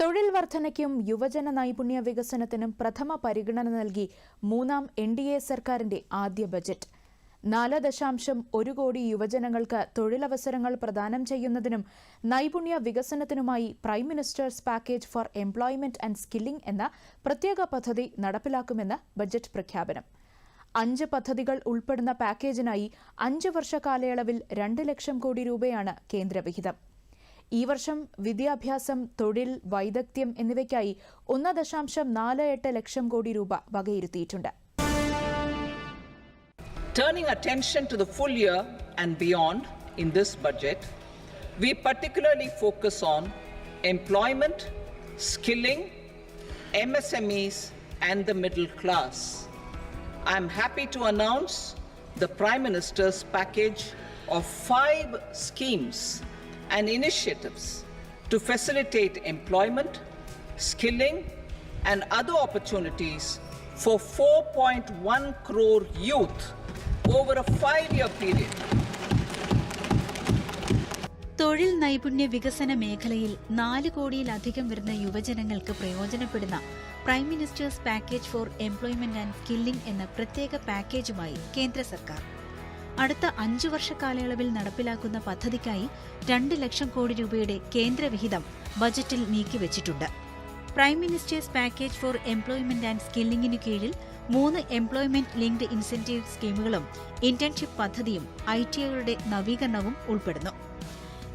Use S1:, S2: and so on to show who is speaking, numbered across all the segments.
S1: തൊഴിൽ വർധനയ്ക്കും യുവജന നൈപുണ്യ വികസനത്തിനും പ്രഥമ പരിഗണന നൽകി മൂന്നാം എൻ ഡി എ സർക്കാരിന്റെ ആദ്യ ബജറ്റ്. നാല് ദശാംശം ഒരു കോടി യുവജനങ്ങൾക്ക് തൊഴിലവസരങ്ങൾ പ്രദാനം ചെയ്യുന്നതിനും നൈപുണ്യ വികസനത്തിനുമായി prime minister's package for employment and skilling എന്ന പ്രത്യേക പദ്ധതി നടപ്പിലാക്കുമെന്ന് ബജറ്റ് പ്രഖ്യാപനം. അഞ്ച് പദ്ധതികൾ ഉൾപ്പെടുന്ന പാക്കേജിനായി അഞ്ച് വർഷ കാലയളവിൽ രണ്ട് ലക്ഷം കോടി രൂപയാണ് കേന്ദ്രവിഹിതം. ഈ വർഷം വിദ്യാഭ്യാസം തൊഴിൽ വൈദഗ്ധ്യം എന്നിവയ്ക്കായി ഒന്ന് ദശാംശം നാല് എട്ട് ലക്ഷം കോടി രൂപ വകയിരുത്തിയിട്ടുണ്ട്
S2: Turning attention to the full year and beyond in this budget, we particularly focus on employment, skilling, MSMEs, and the middle class. I am happy to announce the Prime Minister's package of five schemes and initiatives to facilitate employment, skilling, and other opportunities for 4.1 crore youth over a five year period.
S3: തൊഴിൽ നൈപുണ്യ വികസന മേഖലയിൽ നാല് കോടിയിലധികം വരുന്ന യുവജനങ്ങൾക്ക് പ്രയോജനപ്പെടുന്ന prime minister's package for employment and skilling എന്ന പ്രത്യേക പാക്കേജുമായി കേന്ദ്ര സർക്കാർ അടുത്ത അഞ്ചു വർഷ കാലയളവിൽ നടപ്പിലാക്കുന്ന പദ്ധതിക്കായി രണ്ട് ലക്ഷം കോടി രൂപയുടെ കേന്ദ്രവിഹിതം ബജറ്റിൽ നീക്കിവച്ചിട്ടുണ്ട്. Prime minister's package for employment and സ്കില്ലിംഗിനു കീഴിൽ മൂന്ന് എംപ്ലോയ്മെന്റ് ലിങ്ക്ഡ് ഇൻസെന്റീവ് സ്കീമുകളും ഇന്റേൺഷിപ്പ് പദ്ധതിയും ഐ ടി നവീകരണവും ഉൾപ്പെടുന്നു.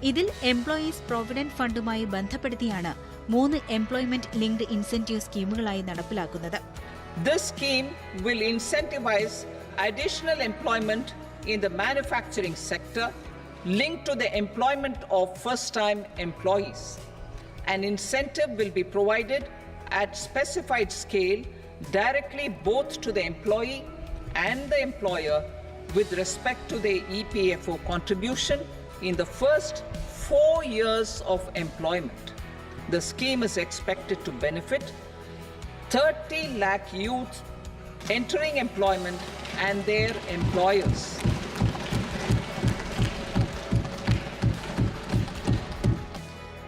S3: ഇതിൽ എംപ്ലോയീസ് പ്രൊവിഡന്റ് ഫണ്ടുമായി ബന്ധപ്പെടുത്തിയാണ് മൂന്ന് എംപ്ലോയ്മെന്റ് ലിങ്ക്ഡ് ഇൻസെന്റീവ് സ്കീമുകളായി നടപ്പിലാക്കുന്നത്.
S2: This scheme will incentivize additional employment in the manufacturing sector linked to the employment of first time employees. An incentive will be provided at specified scale directly both to the employee and the employer with respect to their EPFO contribution in the first four years of employment. The scheme is expected to benefit 30 lakh youth entering employment and their employers.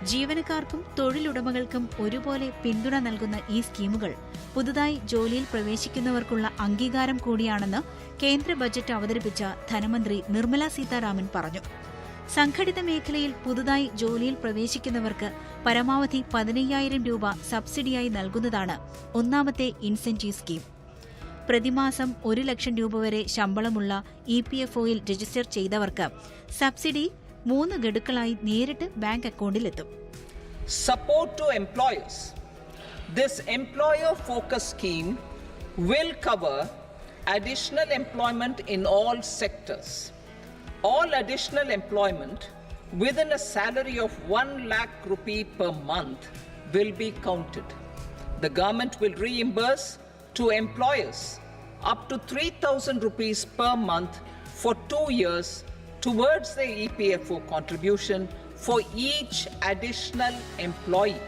S3: ജീവനക്കാർക്കും തൊഴിലുടമകൾക്കും ഒരുപോലെ പിന്തുണ നൽകുന്ന ഈ സ്കീമുകൾ പുതുതായി ജോലിയിൽ പ്രവേശിക്കുന്നവർക്കുള്ള അംഗീകാരം കൂടിയാണെന്ന് കേന്ദ്ര ബജറ്റ് അവതരിപ്പിച്ച ധനമന്ത്രി നിർമ്മല സീതാരാമൻ പറഞ്ഞു സംഘടിത മേഖലയിൽ പുതുതായി ജോലിയിൽ പ്രവേശിക്കുന്നവർക്ക് പരമാവധി പതിനയ്യായിരം രൂപ സബ്സിഡിയായി നൽകുന്നതാണ് ഒന്നാമത്തെ ഇൻസെന്റീവ് സ്കീം പ്രതിമാസം ഒരു ലക്ഷം രൂപ വരെ ശമ്പളമുള്ള ഇ പി എഫ് ഒയിൽ രജിസ്റ്റർ ചെയ്തവർക്ക് സബ്സിഡി മൂന്ന് ഗഡുക്കളായി നേരിട്ട് bank അക്കൗണ്ടിലെത്തും
S2: support to employers This employer focus scheme will cover additional employment in all sectors. All additional employment within a salary of 1 lakh rupee per month will be counted. The government will reimburse to employers up to 3000 rupees per month for 2 years towards the EPFO contribution for each additional employee.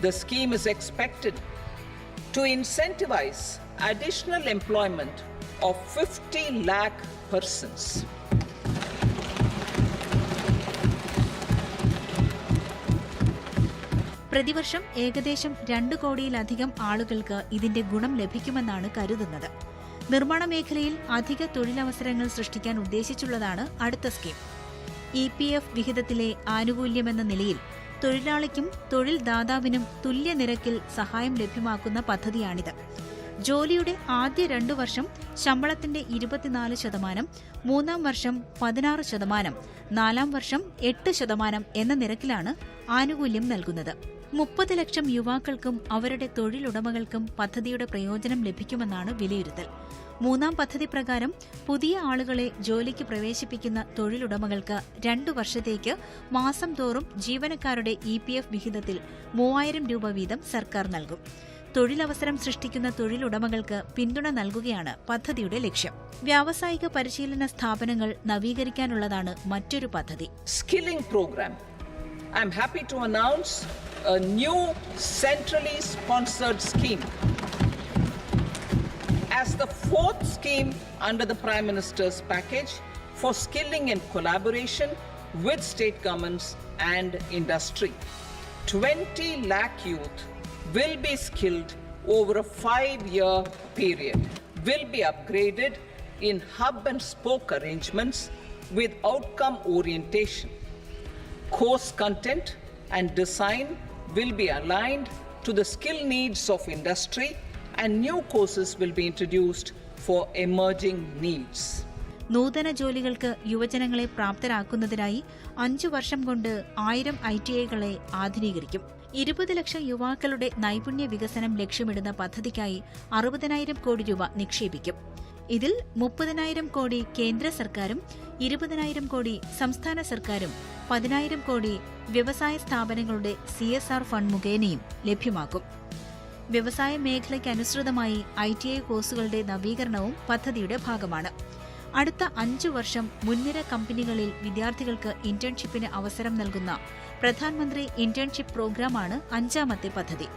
S2: The scheme is expected to incentivize additional employment of 50 lakh persons.
S3: പ്രതിവർഷം ഏകദേശം രണ്ട് കോടിയിലധികം ആളുകൾക്ക് ഇതിന്റെ ഗുണം ലഭിക്കുമെന്നാണ് കരുതുന്നത്. നിർമ്മാണ മേഖലയിൽ അധിക തൊഴിലവസരങ്ങൾ സൃഷ്ടിക്കാൻ ഉദ്ദേശിച്ചുള്ളതാണ് അടുത്ത സ്കീം. ഇ പി എഫ് വിഹിതത്തിലെ ആനുകൂല്യമെന്ന നിലയിൽ തൊഴിലാളിക്കും തൊഴിൽ ദാതാവിനും തുല്യ നിരക്കിൽ സഹായം ലഭ്യമാക്കുന്ന പദ്ധതിയാണിത്. ജോലിയുടെ ആദ്യ രണ്ടു വർഷം ശമ്പളത്തിന്റെ ഇരുപത്തിനാല് ശതമാനം മൂന്നാം വർഷം പതിനാറ് ശതമാനം നാലാം വർഷം എട്ട് ശതമാനം എന്ന നിരക്കിലാണ് ആനുകൂല്യം നൽകുന്നത്. മുപ്പത് ലക്ഷം യുവാക്കൾക്കും അവരുടെ തൊഴിലുടമകൾക്കും പദ്ധതിയുടെ പ്രയോജനം ലഭിക്കുമെന്നാണ് വിലയിരുത്തൽ. മൂന്നാം പദ്ധതി പ്രകാരം പുതിയ ആളുകളെ ജോലിക്ക് പ്രവേശിപ്പിക്കുന്ന തൊഴിലുടമകൾക്ക് രണ്ടു വർഷത്തേക്ക് മാസം തോറും ജീവനക്കാരുടെ ഇ വിഹിതത്തിൽ മൂവായിരം രൂപ വീതം സർക്കാർ നൽകും. തൊഴിലവസരം സൃഷ്ടിക്കുന്ന തൊഴിലുടമകൾക്ക് പിന്തുണ നൽകുകയാണ് പദ്ധതിയുടെ ലക്ഷ്യം. വ്യാവസായിക പരിശീലന സ്ഥാപനങ്ങൾ നവീകരിക്കാനുള്ളതാണ് മറ്റൊരു പദ്ധതി.
S2: Skilling program I am happy to announce a new centrally sponsored scheme as the fourth scheme under the prime minister's package for skilling and collaboration with state governments and industry twenty lakh youth will be skilled over a five year period, will be upgraded in hub and spoke arrangements with outcome orientation. Course content and design will be aligned to the skill needs of industry and new courses will be introduced for emerging needs.
S3: നൂതന ജോലികൾക്ക് യുവജനങ്ങളെ പ്രാപ്തരാക്കുന്നതിനായി അഞ്ചു വർഷം കൊണ്ട് ആയിരം I T ഐകളെ ആധുനീകരിക്കും. ഇരുപത് ലക്ഷം യുവാക്കളുടെ നൈപുണ്യ വികസനം ലക്ഷ്യമിടുന്ന പദ്ധതിക്കായി അറുപതിനായിരം കോടി രൂപ നിക്ഷേപിക്കും. ഇതിൽ മുപ്പതിനായിരം കോടി കേന്ദ്ര സർക്കാരും ഇരുപതിനായിരം കോടി സംസ്ഥാന സർക്കാരും പതിനായിരം കോടി വ്യവസായ സ്ഥാപനങ്ങളുടെ സി എസ് ആർ ഫണ്ട് മുഖേനയും ലഭ്യമാക്കും. വ്യവസായ മേഖലയ്ക്ക് അനുസൃതമായി ഐ ടി ഐ കോഴ്സുകളുടെ നവീകരണവും പദ്ധതിയുടെ ഭാഗമാണ്. അടുത്ത അഞ്ചു വർഷം മുൻനിര കമ്പനികളിൽ വിദ്യാർത്ഥികൾക്ക് ഇന്റേൺഷിപ്പിന് അവസരം നൽകുന്ന പ്രധാനമന്ത്രി ഇന്റേൺഷിപ്പ് പ്രോഗ്രാമാണ് അഞ്ചാമത്തെ പദ്ധതി.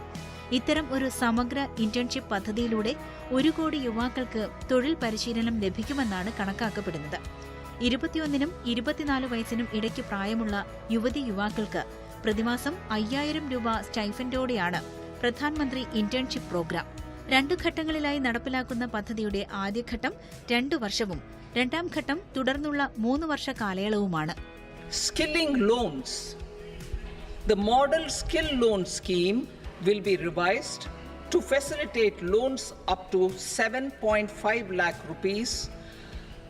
S3: ഇത്തരം ഒരു സമഗ്ര ഇന്റേൺഷിപ്പ് പദ്ധതിയിലൂടെ ഒരു കോടി യുവാക്കൾക്ക് തൊഴിൽ പരിശീലനം ലഭിക്കുമെന്നാണ് കണക്കാക്കപ്പെടുന്നത്. ഇരുപത്തിയൊന്നിനും ഇരുപത്തിനാല് വയസ്സിനും ഇടയ്ക്ക് പ്രായമുള്ള യുവതി യുവാക്കൾക്ക് പ്രതിമാസം അയ്യായിരം രൂപ സ്റ്റൈഫൻഡോടെയാണ് പ്രധാനമന്ത്രി ഇന്റേൺഷിപ്പ് പ്രോഗ്രാം. രണ്ടു ഘട്ടങ്ങളിലായി നടപ്പിലാക്കുന്ന പദ്ധതിയുടെ ആദ്യഘട്ടം രണ്ടു വർഷവും രണ്ടാം ഘട്ടം തുടർന്നുള്ള മൂന്ന് വർഷ കാലയളവുമാണ്
S2: Skilling loans. The model skill loan scheme will be revised to facilitate loans up to 7.5 lakh rupees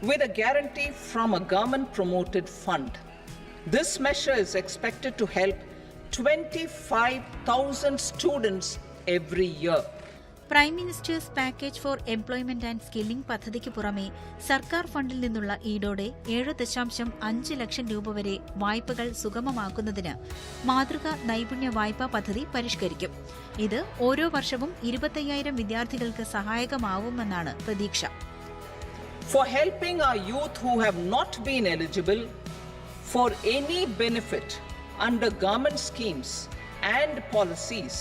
S2: with a guarantee from a government promoted fund. This measure is expected to help 25,000 students every year.
S3: Prime minister's package for employment and skilling പദ്ധതിക്ക് പുറമെ സർക്കാർ ഫണ്ടിൽ നിന്നുള്ള ഈടോടെ ഏഴ് ദശാംശം അഞ്ച് ലക്ഷം രൂപ വരെ വായ്പകൾ സുഗമമാക്കുന്നതിന് മാതൃകാ നൈപുണ്യ വായ്പാ പദ്ധതി പരിഷ്കരിക്കും. ഇത് ഓരോ വർഷവും ഇരുപത്തയ്യായിരം വിദ്യാർത്ഥികൾക്ക് സഹായകമാവുമെന്നാണ് പ്രതീക്ഷ.
S2: For helping our youth who have not been eligible for any benefit under government schemes and policies,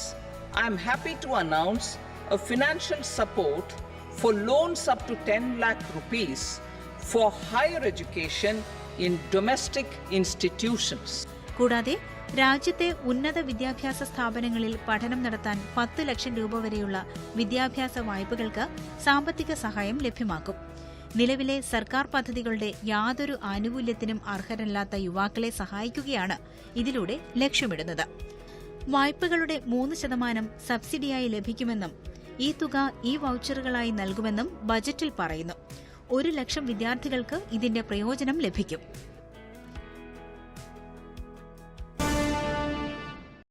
S2: I am happy to announce a financial support for loans up to 10 lakh rupees for higher education in domestic institutions.
S3: കൂടാതെ രാജ്യത്തെ ഉന്നത വിദ്യാഭ്യാസ സ്ഥാപനങ്ങളിൽ പഠനം നടത്താൻ പത്ത് ലക്ഷം രൂപ വരെയുള്ള വിദ്യാഭ്യാസ വായ്പകൾക്ക് സാമ്പത്തിക സഹായം ലഭ്യമാക്കും നിലവിലെ സർക്കാർ പദ്ധതികളുടെ യാതൊരു ആനുകൂല്യത്തിനും അർഹരല്ലാത്ത യുവാക്കളെ സഹായിക്കുകയാണ് ഇതിലൂടെ ലക്ഷ്യമിടുന്നത് വായ്പകളുടെ മൂന്ന് ശതമാനം സബ്സിഡിയായി ലഭിക്കുമെന്നും ഈ തുക ഈ വൗച്ചറുകളായി നൽകുമെന്നും ബജറ്റിൽ പറയുന്നു. ഒരു ലക്ഷം വിദ്യാർത്ഥികൾക്ക് ഇതിന്റെ പ്രയോജനം ലഭിക്കും.